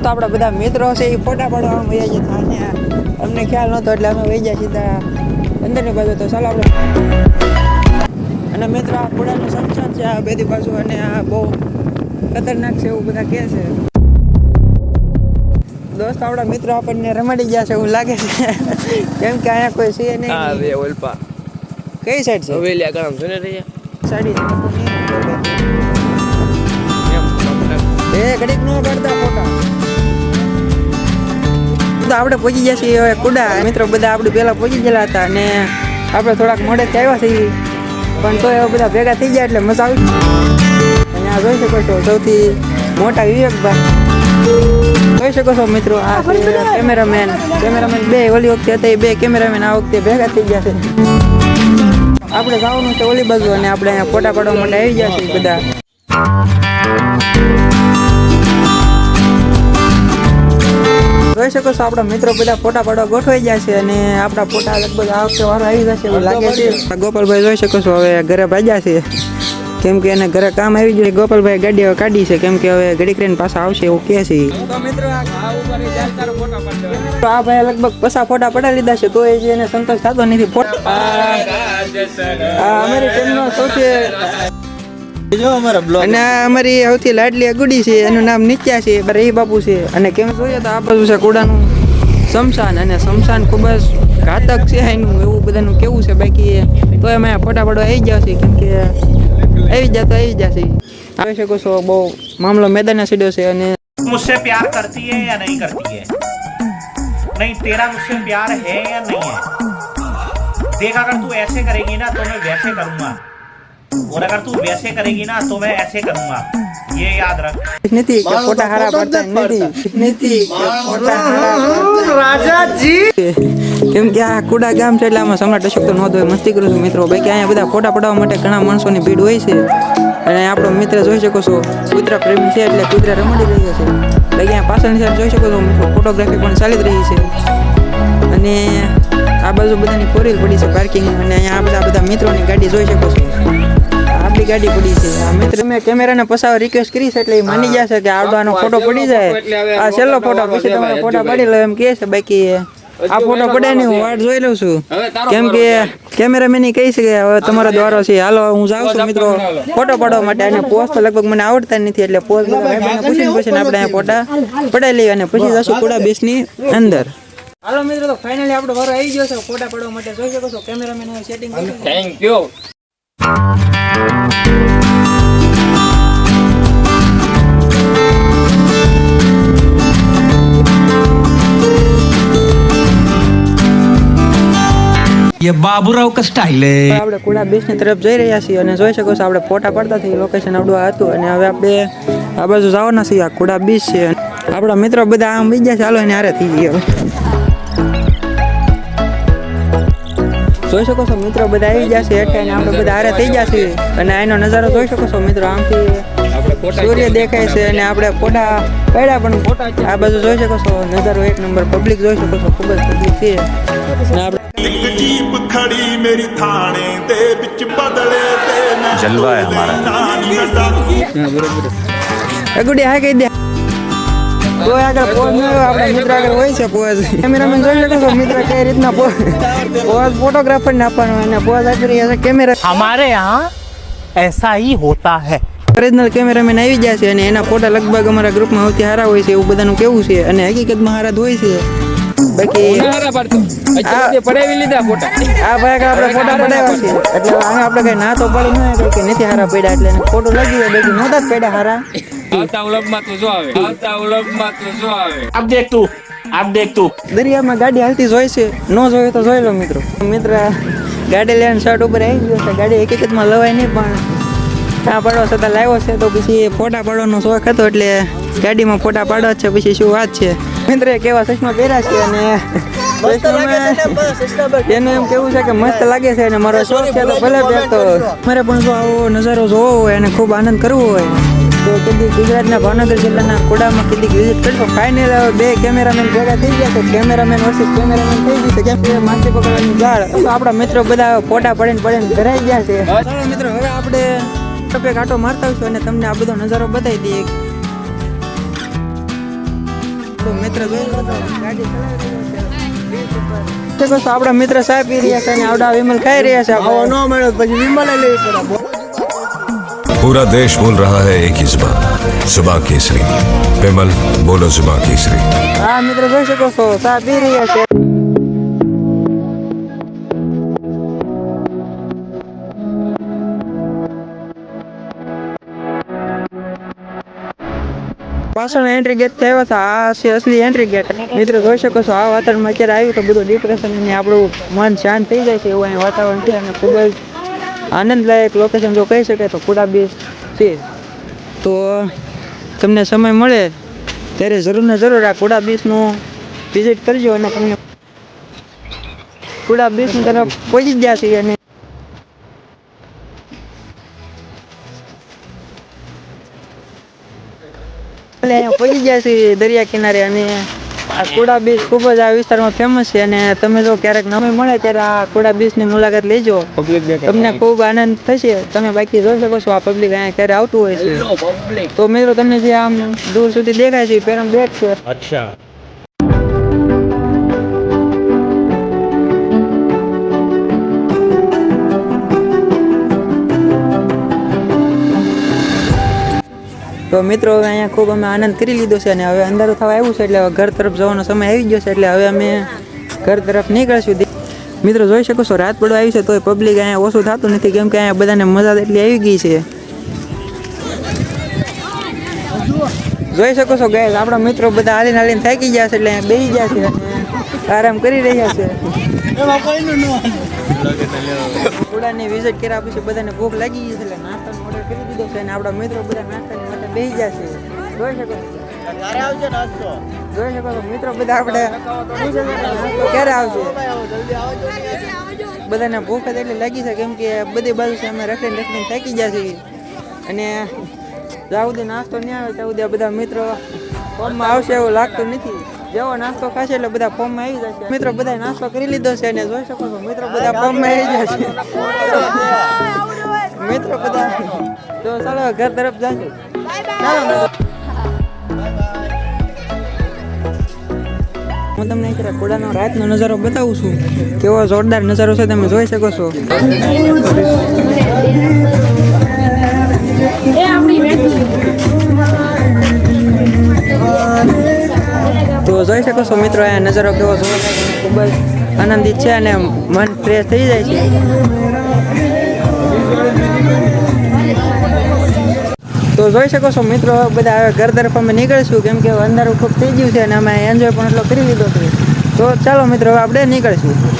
દોસ્તો આપણા બધા મિત્રો છે એ ફોટા પાડવા આમ વહી જતા અને અમને ખ્યાલ નહોતો એટલે અમે વહી ગયા સીધા અંદરની બાજુ. તો ચાલો આપણે અને મિત્રો આ પુરાનું સંસ્થાન છે આ બેદી બાજુ અને આ બહુ ખતરનાક છે એવું બધા કહે છે. દોસ્ત આપણા મિત્રો આપણને રમાડી ગયા છે એવું લાગે છે. કેમ કે અહીંયા કોઈ છે નહીં. નહીં બે ઓલપા. કઈ સાઈડ છે? હવેલી ગામ છે ને રહ્યા. સાડી એ ઘડીક નો કરતા ફોટા. તો આપણે પહોંચી ગયા છીએ હવે કુડા. મિત્રો બધા આપણે પહેલાં પહોંચી ગયેલા હતા અને આપણે થોડાક મોડે આવ્યા છીએ. પણ તો એવા બધા ભેગા થઈ ગયા એટલે મજા આવી. અહીંયા જોઈ શકો છો સૌથી મોટા વિવેકભાઈ જોઈ શકો છો મિત્રો, આ કેમેરામેન. કેમેરામેન બે ઓલી વખતે હતા, એ બે કેમેરામેન આ વખતે ભેગા થઈ ગયા છે. આપણે જવાનું છે ઓલી બાજુ અને આપણે અહીંયા ફોટા પાડવા માટે આવી ગયા છીએ બધા. જોઈ શકો છો આપણા મિત્રો બધા ફોટા પાડવા ગોઠવાઈ ગયા છે અને આપણા ફોટા લગભગ આ વખતે વારો આવી જશે એવું લાગે છે. ગોપાલભાઈ જોઈ શકો છો હવે ઘરે ભાજ્યા છે. કેમ કે એને ઘરે કામ આવી ગયું ગોપાલભાઈ ગાડી હવે કાઢી છે કેમ કે હવે ઘડી કરીને પાછા આવશે એવું કહે છે. તો આ ભાઈ લગભગ પસા ફોટા પડાવી લીધા છે તો એ જે એને સંતોષ થતો નથી. ફોટા આ અમારી ટીમનો સૌથી જો અમારા બ્લોગ અને આ અમારી સૌથી લાડલી અગુડી છે એનું નામ નિત્યા છે રહી બાપુ છે અને કેમ જોઈએ તો આ બાજુ છે કુડાનું શમશાન અને શમશાન ખૂબ જ ઘાતક છે એનું એવું બધાનું કેવું છે બાકી તો અમે ફોટા પડવા આવી ગયા છે કેમ કે આવી જાય તો આવી જશે આવી શકો છો બહુ મામલો મેદાને સીડ્યો છે અને मुझसे प्यार करती है या नहीं करती है नहीं तेरा मुझसे प्यार है या नहीं है देख अगर तू ऐसे करेगी ना तो मैं वैसे करूंगा और अगर तू वैसे करेगी ना तो मैं ऐसे करूंगा ये याद रख નથી કે ફોટા હારા પડતા નથી નથી કે ફોટા હારા રાજાજી કેમ કે આ કુડા ગામ છે એટલે આમાં સમ્રાટ અશોક તો નોંધ હોય મસ્તી કરું છું મિત્રો બાકી અહીંયા બધા ફોટા પડાવવા માટે ઘણા માણસોની ભીડ હોય છે અને આપણો મિત્ર જોઈ શકો છો કૂતરા પ્રેમી છે એટલે કૂતરા રમાડી રહ્યો છે બાકી અહીંયા પાછળની સાઈડ જોઈ શકો છો મિત્રો ફોટોગ્રાફી પણ ચાલી જ રહી છે અને આ બાજુ બધાની ફોર વ્હીલ પડી છે પાર્કિંગ અને અહીંયા આ બધા બધા મિત્રોની ગાડી જોઈ શકો છો આપણી ગાડી પડી છે? આ મિત્ર મેં કેમેરાને પસાવ રિક્વેસ્ટ કરી છે એટલે એ માની જશે કે આવડાનો ફોટો પડી જાય. આ છેલ્લો ફોટો પછી તમારો ફોટા પાડી લો એમ કહે છે બાકી આ ફોટો પડે નહીં હું વાટ જોઈ લઉં છું. કેમ કે કેમેરામેન કહી છે કે હવે તમારો દ્વારો છે હાલો હું જાઉં છું મિત્રો. ફોટો પાડવા માટે અને પોસ્ટ તો લગભગ મને આવડતા નથી એટલે પોસ્ટ પૂછીને પૂછીને આપણે અહીંયા ફોટા પડાવી લઈએ અને પછી જશું કુડા બેસની અંદર. હાલો મિત્રો તો ફાઇનલી આપણો વારો આવી ગયો છે. ફોટા પાડવા માટે જોઈ શકો છો. કેમેરામેન સેટિંગ થેન્ક યુ એ બાબુરાવ કે સ્ટાઈલ આપણે કુડા બીચની તરફ જઈ રહ્યા છીએ અને જોઈ શકો છો આપણે ફોટા પડતા થઈ લોકેશન આપણું હતું અને હવે આપણે આ બાજુ જવાના છીએ આ કુડા બીચ છે આપણા મિત્રો બધા આમ બીજા ચાલો એને હારે થઈ ગયો જોઈ શકો છો મિત્રો બધા આવી જશે એટલે આપણે બધા હારે થઈ જશે અને આનો નજારો જોઈ શકો છો મિત્રો આમથી સૂર્ય દેખાય છે અને આપણે ફોટા પડ્યા પણ ફોટા આ બાજુ જોઈ શકો છો નજારો એક નંબર પબ્લિક જોઈ શકો છો ખૂબ જ પબ્લિક છે અને આપણે ਜੀਪ ਖੜੀ ਮੇਰੀ ਥਾਣੇ ਦੇ ਵਿੱਚ ਬਦਲੇ ਤੇ ਮੈਂ ਜਲਵਾ ਹੈ ਹਮਾਰਾ। ਗੁੜਿਆ ਹੈ ਕਹਿੰਦੇ કોઈ આગળ પોઝ આપણે મિત્ર આગળ હોય છે પોઝ કેમેરામેન જોઈ શકો છો મિત્ર કઈ રીતના પોઝ ફોટોગ્રાફર ને આપવાનો અને પોઝ આપી રહ્યા છે કેમેરા અમારે યહાં એસા હી હોતા હૈ ઓરિજિનલ કેમેરામેન આવી જાય છે અને એના ફોટા લગભગ અમારા ગ્રુપમાં સૌથી સારા હોય છે એવું બધાનું કેવું છે અને હકીકતમાં હારા હોય છે. બાકી પડાવી લીધા ફોટા. તો પડ્યું નહીં દરિયામાં ગાડી હાલતી જોઈ છે. ન જોઈએ તો જોઈ લો મિત્રો. મિત્ર ગાડી લેન શર્ટ ઉપર આવી ગયો છે. ગાડી એક એક માં લવાય નહીં પણ ત્યાં પાડો છતાં લાવ્યો છે. તો પછી ફોટા પાડવાનો શોખ હતો એટલે ગાડીમાં ફોટા પાડવા છે. પછી શું વાત છે? મિત્રે કેવા ચશ્મા પહેર્યા છે અને એનું એમ કેવું છે કે મસ્ત લાગે છે અને મારો શોખ છે તો ભલે પહેરતો મારે પણ જો આવો નજારો જોવો હોય અને ખૂબ આનંદ કરવો હોય. તો કદી ગુજરાતના ભાવનગર જિલ્લાના કોડામાં કદી વિઝિટ કરશો ફાઇનલ બે કેમેરામેન ભેગા થઈ ગયા છે. કેમેરામેન વર્સિસ કેમેરામેન થઈ ગયું છે. કેમ કે માછી પકડવાની ગાળ. આપણા મિત્રો બધા ફોટા પડીને પડીને ભરાઈ ગયા છે. મિત્રો હવે આપણે ટપે કાંટો મારતા હોઈશું અને તમને આ બધો નજારો બતાવી દઈએ. મિત્ર જોઈ શકો છો, ગાડી ચલાવી રહ્યો છે. beach ઉપર. જોઈ શકો છો, આપણા મિત્ર ચા પી રહ્યા છે અને આવડા વિમલ ખાઈ રહ્યા છે આપણે. पूरा देश बोल रहा है एक ही जुबान जुबा केसरी विमल बोलो जुबा केसरी હા મિત્રો જોઈ શકો છો ચા પી રહ્યા છે પાછળ એન્ટ્રી ગેટ થયો હતા. આ છે અસલી એન્ટ્રી ગેટ મિત્રો જોઈ શકો છો, આ વાતાવરણમાં અત્યારે આવ્યું તો બધું ડિપ્રેશન અને આપણું મન શાંત થઈ જાય છે એવું અહીં વાતાવરણ છે અને ખૂબ જ આનંદદાયક લોકેશન જો કહી શકાય તો કુડા બીચ છે. તો તમને સમય મળે ત્યારે જરૂર ને જરૂર આ કુડા બીચનું વિઝિટ કરજો અને તમને કુડા બીચની તરફ પહોંચી ગયા છીએ અને ફાઇનલી અહીંયા પહોંચી ગયા છે દરિયા કિનારે અને આ કુડા બીચ ખૂબ જ આ વિસ્તારમાં ફેમસ છે અને તમે જો ક્યારેક નમે મળે ત્યારે આ કુડા બીચની મુલાકાત લેજો. તમને ખૂબ આનંદ થશે. તમે બાકી જોઈ શકો છો આ પબ્લિક અહીંયા ક્યારે આવતું હોય છે. તો મિત્રો તમને જે આમ દૂર સુધી દેખાય છે પેરમ બેટ છે. અચ્છા. તો મિત્રો, હવે અહીંયા ખૂબ અમે આનંદ કરી લીધો છે અને હવે અંધારું થવા આવ્યું છે એટલે હવે ઘર તરફ જવાનો સમય આવી ગયો છે એટલે હવે અમે ઘર તરફ નીકળશું. મિત્રો, જોઈ શકો છો, રાત પડવા આવી છે તોય પબ્લિક અહીંયા ઓછું થતું નથી, કેમ કે અહીંયા બધાને મજા એટલી આવી ગઈ છે. જોઈ શકો છો ગાય આપણા મિત્રો બધા હાલીને હાલીને થાકી ગયા છે એટલે અહીંયા બેસી ગયા છે આરામ કરી રહ્યા છે. કુડાની વિઝિટ કર્યા પછી બધાને ભૂખ લાગી ગઈ છે એટલે નાસ્તાનો ઓર્ડર કરી દીધો છે અને આપણા મિત્રો બધા નાસ્તાની માટે બેસી ગયા છે. જોઈ શકો છો. જોઈ શકો છો. મિત્રો બધા આપણે નાસ્તો ક્યારે આવશે? બધાને ભૂખ જ એટલી લાગી છે કેમ કે બધી બાજુ છે અમે રખડીને રખડીને થાકી ગયા છીએ. અને જ્યાં સુધી નાસ્તો નહીં આવે ત્યાં સુધી આ બધા મિત્રો ફોર્મમાં આવશે એવું લાગતું નથી. જેવો નાસ્તો ખાશે એટલે બધા ફોર્મમાં આવી જશે. મિત્રો બધા નાસ્તો કરી લીધો છે અને જોઈ શકો છો મિત્રો બધા ફોર્મમાં આવી જશે મિત્રો બધા તો ચાલો ઘર તરફ જાશું. ચાલો મિત્રો. હું તમને એક કોડાનો રાતનો નજારો બતાવું છું. કેવો જોરદાર નજારો છે તમે જોઈ શકો છો. તો જોઈ શકો છો મિત્રો આ નજારો કેવો જોરદાર ખૂબ જ આનંદિત છે અને મન ફ્રેશ થઈ જાય છે. તો જોઈ શકો છો મિત્રો, બધા હવે ઘર તરફ અમે નીકળીશું, કેમ કે અંધારું ખૂબ થઈ ગયું છે અને અમે એન્જોય પણ એટલો કરી લીધો છે. તો ચાલો મિત્રો, હવે આપણે નીકળીશું.